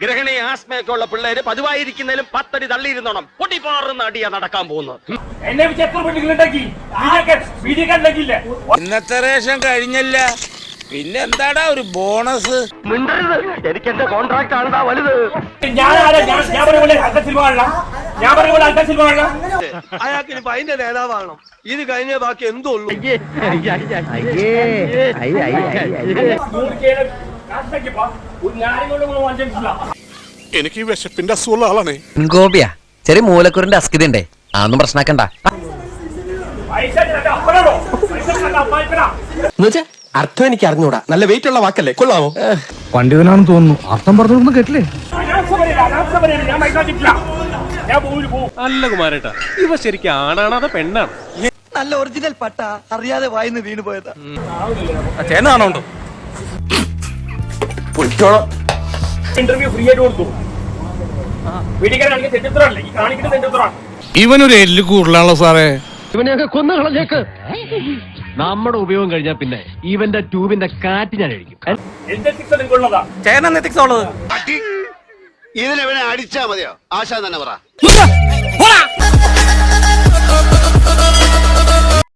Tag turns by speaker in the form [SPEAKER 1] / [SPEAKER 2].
[SPEAKER 1] ഗ്രഹണി ആസ്മയൊക്കെ ഉള്ള പിള്ളേര് പതിവായിരിക്കുന്നതിലും പത്തടി തള്ളിയിരുന്നോണം. പൊട്ടിപ്പാറുന്ന അടിയാ നടക്കാൻ പോകുന്നത്.
[SPEAKER 2] ഇന്നത്തെ റേഷൻ കഴിഞ്ഞല്ല. പിന്നെന്താടാ ഒരു ബോണസ്?
[SPEAKER 1] മിണ്ടരുത്. എനിക്ക് എന്റെ കോൺട്രാക്ട് ആണ് വലുത്
[SPEAKER 3] അയാൾക്ക് ഇനി അതിന്റെ നേതാവാണോ ഇത് കഴിഞ്ഞ ബാക്കി എന്തോ ഉള്ളൂ
[SPEAKER 4] എനിക്ക് വിശപ്പിന്റെ അസുഖമുള്ള ആളാണേ.
[SPEAKER 5] ഗോപിയാ ചെറിയ മൂലക്കുറിന്റെ അസ്കിത ഉണ്ടേ അതൊന്നും
[SPEAKER 3] പ്രശ്നാക്കണ്ട. അർത്ഥം എനിക്ക് അറിഞ്ഞൂടാ. നല്ല വെയിറ്റ് ഉള്ള വാക്കല്ലേ? കൊള്ളാമോ
[SPEAKER 6] പണ്ഡിതനാണെന്ന് തോന്നുന്നു. അർത്ഥം പറഞ്ഞൊന്നും കേട്ടില്ലേ?
[SPEAKER 7] അല്ല കുമാരേട്ടാ ഇവ ശരിക്കും ആണാണ് അതോ പെണ്ണാണ്?
[SPEAKER 3] നല്ല ഒറിജിനൽ പട്ട അറിയാതെ വായിന്ന് വീണ് പോയതാ.
[SPEAKER 7] ചേനാണോണ്ടോ
[SPEAKER 8] ഇന്റർവ്യൂ ഫ്രീ ആയിട്ട് കൊടുത്തു. ഈ കാണിക്കുന്ന
[SPEAKER 4] ഇവനൊരു എല്ല് കൂടുതലാണല്ലോ സാറേ.
[SPEAKER 6] ഇവനെയൊക്കെ കൊന്നു കളഞ്ഞേക്ക്. നമ്മുടെ ഉപയോഗം കഴിഞ്ഞാൽ പിന്നെ ഇവന്റെ ട്യൂബിന്റെ കാറ്റ് ഞാൻ അഴിക്കും.
[SPEAKER 9] ഇതിനെവനെ അടിച്ചാ മതിയോ? ആശാൻ തന്നെ പറ.